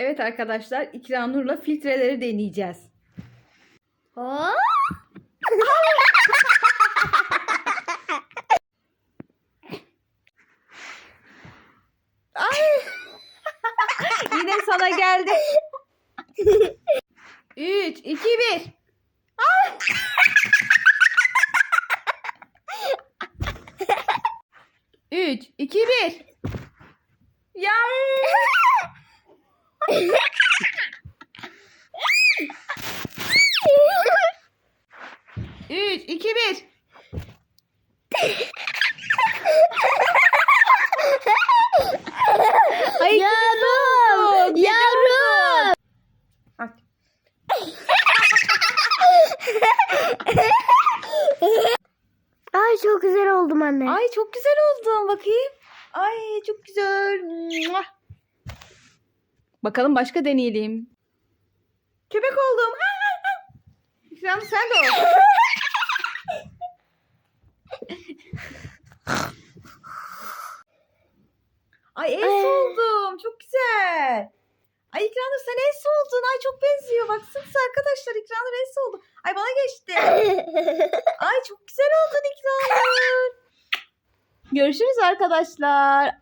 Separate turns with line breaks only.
Evet arkadaşlar İkranur'la filtreleri deneyeceğiz.
Hop.
Yine sana geldi. 3, 2, 1. Üç, iki, bir. Üç, iki, bir. Ay,
Yavrum. Ay çok güzel oldum anne.
Ay çok güzel oldun bakayım. Ay çok güzel. Bakalım başka deneyelim. Köpek oldum. İkram sen de ol. Ay es
Ay.
oldum. Çok güzel. Ay İkranur sen es oldun. Ay çok benziyor. Baksanıza arkadaşlar İkranur es oldu. Ay bana geçti. Ay çok güzel oldun İkranur. Görüşürüz arkadaşlar.